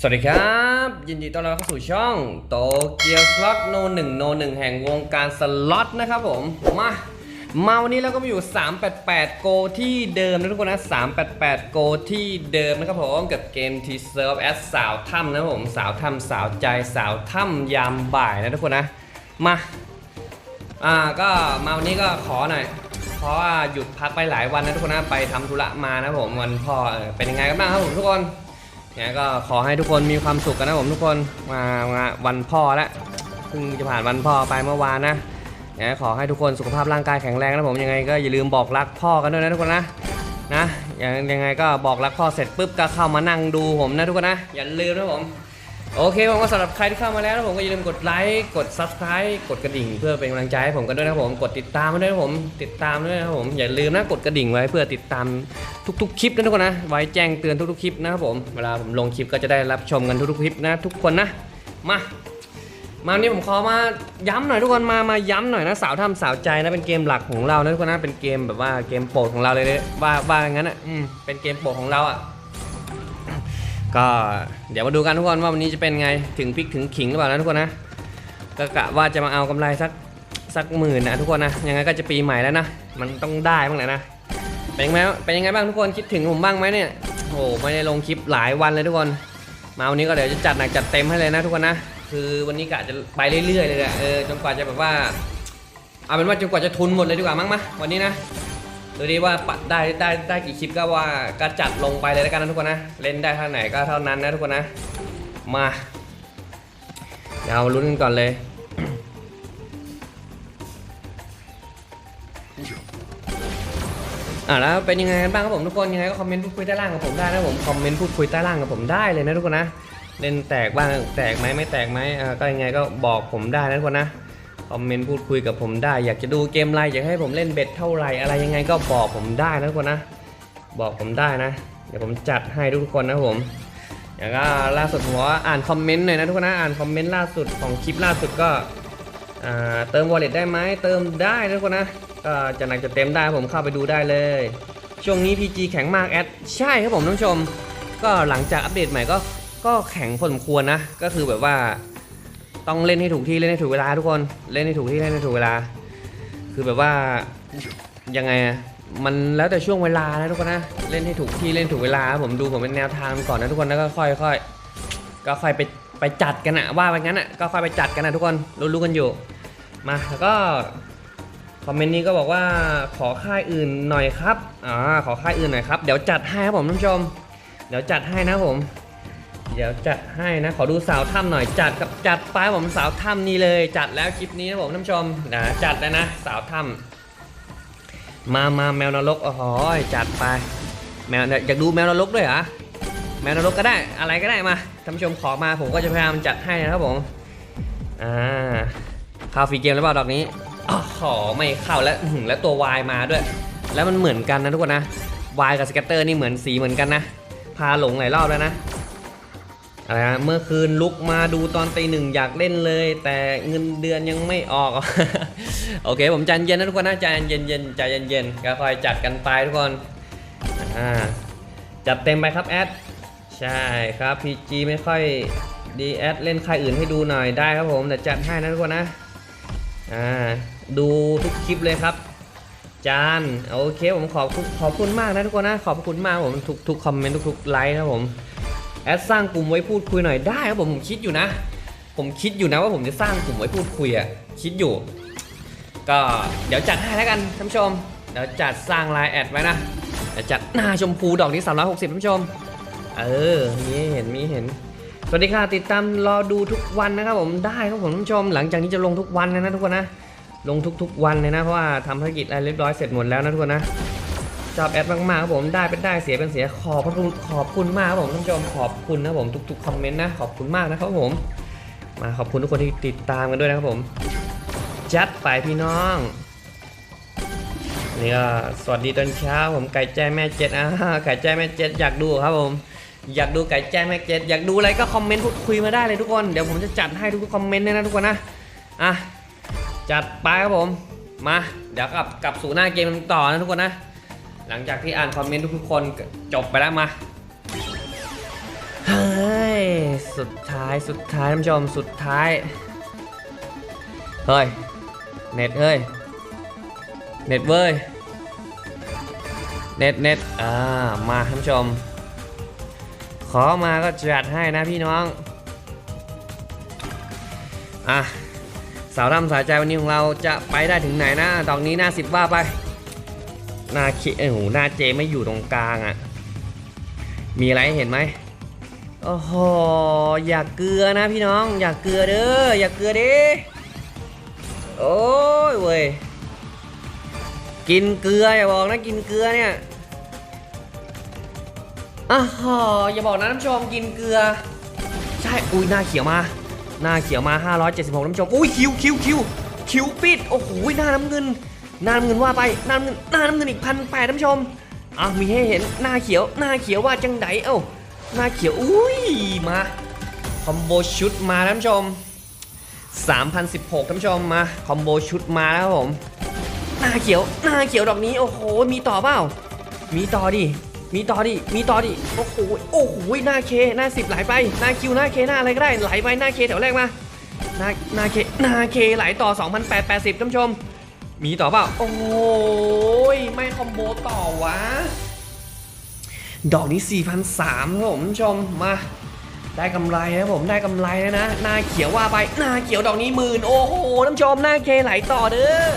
สวัสดีครับ ยินดีต้อนรับเข้าสู่ช่องโตเกียวสล็อตโนหนึ่งโนหนึ่งแห่งวงการสล็อตนะครับผม มามาวันนี้เราก็มาอยู่ 388 โกที่เดิมนะทุกคนนะ 388 โกที่เดิมนะครับผม กับเกมทีเซิร์ฟแอสสาวถ้ำนะครับผม สาวถ้ำสาวใจสาวถ้ำยามบ่ายนะทุกคนนะ มา อ่าก็มาวันนี้ก็ขอหน่อยเพราะว่าหยุดพักไปหลายวันนะทุกคนนะ ไปทำธุระมานะผมวันพ่อเออเป็นยังไงกันบ้างครับผมทุกคน เนี่ยก็ขอให้ทุกคนมีความสุขกันนะผมทุกคนมามาวันพ่อแล้วเพิ่งจะผ่านวันพ่อไปเมื่อวานนะเนี่ยขอให้ทุกคนสุขภาพร่างกายแข็งแรงนะผมยังไงก็อย่าลืมบอกรักพ่อกันด้วยนะทุกคนนะนะยังยังไงก็บอกรักพ่อเสร็จปุ๊บก็เข้ามานั่งดูผมนะทุกคนนะอย่าลืมนะผม โอเคผมก็สำหรับใครที่เข้ามาแล้วนะผมก็อย่าลืมกดไลค์กด subscribe กดกระดิ่ง เพื่อเป็นกำลังใจให้ผมกันด้วยนะครับผมกดติดตามมาด้วยนะผมติดตามด้วยนะครับผมอย่าลืมนะกดกระดิ่งไว้เพื่อติดตามทุกๆคลิปนะทุกคนนะไว้แจ้งเตือนทุกๆคลิปนะครับผมเวลาผมลงคลิปก็จะได้รับชมกันทุกๆคลิปนะทุกคนนะมามาวันนี้ผมขอมาย้ำหน่อยทุกคนมามาย้ำหน่อยนะสาวทำสาวใจนะเป็นเกมหลักของเรานะทุกคนนะเป็นเกมแบบว่าเกมโปรดของเราเลยนะว่าว่าอย่างนั้นอะอืมเป็นเกมโปรดของเราอะ ก็เดี๋ยวมาดูกันทุกคนว่าวันนี้จะเป็นไงถึงพริกถึงขิงหรือเปล่านะทุกคนนะก็กะว่าจะมาเอากำไรสักสักหมื่นนะทุกคนนะยังไงก็จะปีใหม่แล้วนะมันต้องได้บ้างแหละนะเป็นยังไงเป็นยังไงบ้างทุกคนคิดถึงผมบ้างไหมเนี่ยโอ้โหไม่ได้ลงคลิปหลายวันเลยทุกคน มาวันนี้ก็เดี๋ยวจะจัดหนักจัดเต็มให้เลยนะทุกคนนะคือวันนี้กะจะไปเรื่อยๆเลยแหละเออจนกว่าจะแบบว่าเอาเป็นว่าจนกว่าจะทุนหมดเลยดีกว่ามั้งมะวันนี้นะ ดูดีว่าปัดได้ได้ได้กี่คลิปก็ว่าก็จัดลงไปเลยแล้วกันนะทุกคนนะ เล่นได้เท่าไหนก็เท่านั้นนะทุกคนนะ มาเดี๋ยวเอาลุ้นกันก่อนเลยอะแล้วเป็นยังไงกันบ้างครับผมทุกคนยังไงก็คอมเมนต์พูดคุยใต้ล่างกับผมได้นะผมคอมเมนต์พูดคุยใต้ล่างกับผมได้เลยนะทุกคนนะเล่นแตกบ้างแตกไหมไม่แตกไหมอ่าก็ยังไงก็บอกผมได้นะทุกคนนะ อมเมนต์พูดคุยกับผมได้ อยากจะดูเกมอะไรอยากให้ผมเล่นเบ็ดเท่าไหร่อะไรยังไงก็บอกผมได้นะทุกคนนะ บอกผมได้นะ เดี๋ยวผมจัดให้ทุกคนนะผมอย่างก็ล่าสุดผมว่าอ่านคอมเมนต์หน่อยนะทุกคนนะอ่านคอมเมนต์ล่าสุดของคลิปล่าสุดก็เติม wallet ได้ไหมเติมได้นะทุกคนนะก็จะหนักจะเต็มได้ผมเข้าไปดูได้เลย ช่วงนี้ PG แข็งมากแอดใช่ครับผมท่านผู้ชม ก็หลังจากอัปเดตใหม่ก็ก็แข็งพอสมควรนะ ก็คือแบบว่า ต้องเล่นให้ถูกที่เล่นให้ถูกเวลาทุกคนเล่นให้ถูกที่เล่นให้ถูกเวลา คือแบบว่ายังไงอะมันแล้วแต่ช่วงเวลานะทุกคนนะเล่นให้ถูกที่เล่นถูกเวลาผมดูผมเป็นแนวทางก่อนนะทุกคนแล้วก็ค่อยค่อยก็ค่อยไปไปจัดกันอะว่าไปงั้นอะก็ค่อยไปจัดกันนะทุกคนรู้ๆกันอยู่มาแล้วก็คอมเมนต์นี้ก็บอกว่าขอค่ายอื่นหน่อยครับอ่าขอค่ายอื่นหน่อยครับเดี๋ยวจัดให้ครับผมท่านผู้ชม เดี๋ยวจัดให้นะผม เดี๋ยวจัดให้นะ ขอดูสาวถ้ำหน่อยจัดกับจัดไปผมสาวถ้ำนี่เลย จัดแล้วคลิปนี้นะผมท่านผู้ชมนะจัดแล้วนะ สาวถ้ำมามาแมวนรกโอ้โหจัดไปแมวอยากดูแมวนรกด้วยเหรอแมวนรกก็ได้อะไรก็ได้มาท่านผู้ชมขอมาผมก็จะพยายามจัดให้นะครับผมอ่าเข้าฟรีเกมแล้วเปล่าดอกนี้อ๋อขอไม่เข้าแล้วหือแล้วตัววายมาด้วย แล้วมันเหมือนกันนะทุกคนนะวายกับสเก็ตเตอร์นี่เหมือนสีเหมือนกันนะพาหลงหลายรอบแล้วนะ อะไรนะเมื่อคืนลุกมาดูตอนตีหนึ่งอยากเล่นเลย แต่เงินเดือนยังไม่ออก โอเค ผมใจเย็นนะทุกคนนะใจเย็นเย็นใจเย็นเย็นๆก็คอยจัดกันไปทุกคนอ่าจัดเต็มไปครับแอดใช่ครับ PG ไม่ค่อยดีแอดเล่นใครอื่นให้ดูหน่อยได้ครับผมแต่จัดให้นะทุกคนนะอ่าดูทุกคลิปเลยครับจานโอเคผมขอบขอบคุณมากนะทุกคนนะขอบคุณมากผมทุกทุกคอมเมนต์ทุกๆไลค์นะผม แอดสร้างกลุ่มไว้พูดคุยหน่อยได้ครับผมผมคิดอยู่นะ ผมคิดอยู่นะว่าผมจะสร้างกลุ่มไว้พูดคุยอะคิดอยู่ ก็เดี๋ยวจัดให้แล้วกันท่านผู้ชมเดี๋ยวจัดสร้างไลน์แอดไว้นะเดี๋ยวจัดหน้าชมพูดอกนี้360ท่านผู้ชม เออมีเห็นมีเห็นสวัสดีค่ะติดตามรอดูทุกวันนะครับผมได้ครับผมท่านผู้ชม หลังจากนี้จะลงทุกวันเลยนะทุกคนนะลงทุกๆวันเลยนะเพราะว่าทำภารกิจอะไรเรียบร้อยเสร็จหมดแล้วนะทุกคนนะ ชอบแอดมากๆครับผมได้เป็นได้เสียเป็นเสียขอบพระคุณขอบคุณมากครับผมท่านผู้ชมขอบคุณนะครับผมทุกๆคอมเมนต์นะขอบคุณมากนะครับผม มาขอบคุณทุกคนที่ติดตามกันด้วยนะครับผมจัดไปพี่น้องนี่ก็สวัสดีตอนเช้าผมไก่แจ้แม่เจ็ดอ่าไก่แจ้แม่เจ็ดอยากดูครับผมอยากดูไก่แจ้แม่เจ็ดอยากดูอะไรก็คอมเมนต์พูดคุยมาได้เลยทุกคนเดี๋ยวผมจะจัดให้ทุกคอมเมนต์เลยนะทุกคนนะอะจัดไปครับผมมาเดี๋ยวกลับกลับสู่หน้าเกมต่อนะทุกคนนะ หลังจากที่อ่านคอมเมนต์ทุกๆคนจบไปแล้วมาเฮ้ยสุดท้ายสุดท้ายท่านผู้ชมสุดท้าย เฮ้ย เน็ตเฮ้ย เน็ตเว้ย เน็ตเน็ตอ่า มาท่านผู้ชม ขอมาก็จัดให้นะพี่น้อง อะ สาวรำสายใจวันนี้ของเราจะไปได้ถึงไหนนะดอกนี้หน้าสิบว่าไป หน้าคิเอ้โหหน้าเจไม่อยู่ตรงกลางอะ่ะ มีอะไรเห็นไหมโอ้โหอย่าเกลือนะพี่น้อง อย่าเกลือเด้ออย่าเกลือดิโอ้ยเว้ยกินเกลืออย่าบอกนะกินเกลือเนี่ยอ้าวอย่าบอกนะท่านผู้ชมกินเกลือ ใช่อุ้ยหน้าเขียวมาหน้าเขียวมา 576ท่านผู้ชมอุ้ยคิวคิวคิวคิวปิดโอ้โหหน้าน้ำเงิน หน้าน้ำเงินว่าไปหน้าน้ำเงินหน้าน้ำเงินอีกพันแปดท่านผู้ชมอะมีให้เห็นหน้าเขียวหน้าเขียวว่าจังไดเอ้าหน้าเขียวอุ้ยมาคอมโบชุดมาท่านผู้ชม3,016ท่านผู้ชมมาคอมโบชุดมาแล้วผมหน้าเขียวหน้าเขียวดอกนี้โอ้โหมีต่อเปล่ามีต่อดิมีต่อดิมีต่อดิโอ้โหโอ้โหหน้าเคหน้าสิบไหลไปหน้าคิวหน้าเคหน้าอะไรก็ได้ไหลไปหน้าเคแถวแรกมาหน้าหน้าเคหน้าเคไหลต่อ 2,880ท่านผู้ชม มีต่อเปล่า โอ้ยไม่คอมโบต่อวะ ดอกนี้ 4,300ครับผมท่านผู้ชมมา ได้กำไรนะผมได้กำไรแล้วนะหน้าเขียวว่าไปหน้าเขียวดอกนี้หมื่นโอ้โหท่านชมหน้าเคไหลต่อเด้อ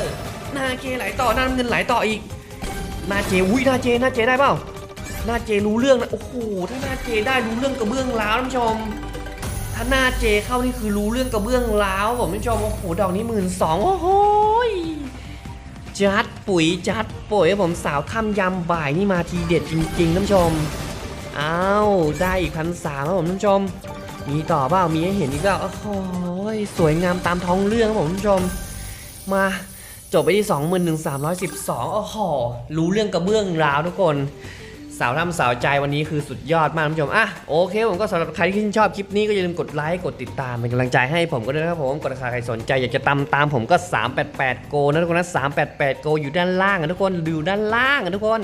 หน้าเคไหลต่อหน้าน้ำเงินไหลต่ออีกหน้าเจอุ้ยหน้าเจหน้าเจได้เปล่าหน้าเจรู้เรื่องนะโอ้โหถ้าหน้าเจได้รู้เรื่องกระเบื้องร้าวท่านชมถ้าหน้าเจเข้านี่คือรู้เรื่องกระเบื้องร้าวผมท่านชมโอ้โหดอกนี้หมื่นสองโอ้โหย จัดปุ๋ยจัดปุ๋ยผมสาวถ้ำยำบ่ายนี่มาทีเด็ดจริงๆท่านผู้ชมอ้าวได้อีกพันสามครับผมท่านผู้ชม มีต่อเปล่ามีให้เห็นอีกแล้วโอ้โหยสวยงามตามท้องเรื่องครับผมท่านผู้ชม มาจบไปที่ 21,312โอ้โหรู้เรื่องกระเบื้องราวทุกคน สาวทำสาวใจวันนี้คือสุดยอดมากท่านผู้ชมอะโอเคผมก็สำหรับใครที่ชื่นชอบคลิปนี้ก็อย่าลืมกดไลค์กดติดตามเป็นกำลังใจให้ผมก็ด้วยนะครับผมกดราคาใครสนใจอยากจะตามตามผมก็ 388 โกนะทุกคนนะ388 โกอยู่ด้านล่างนะทุกคนอยู่ด้านล่างนะทุกคน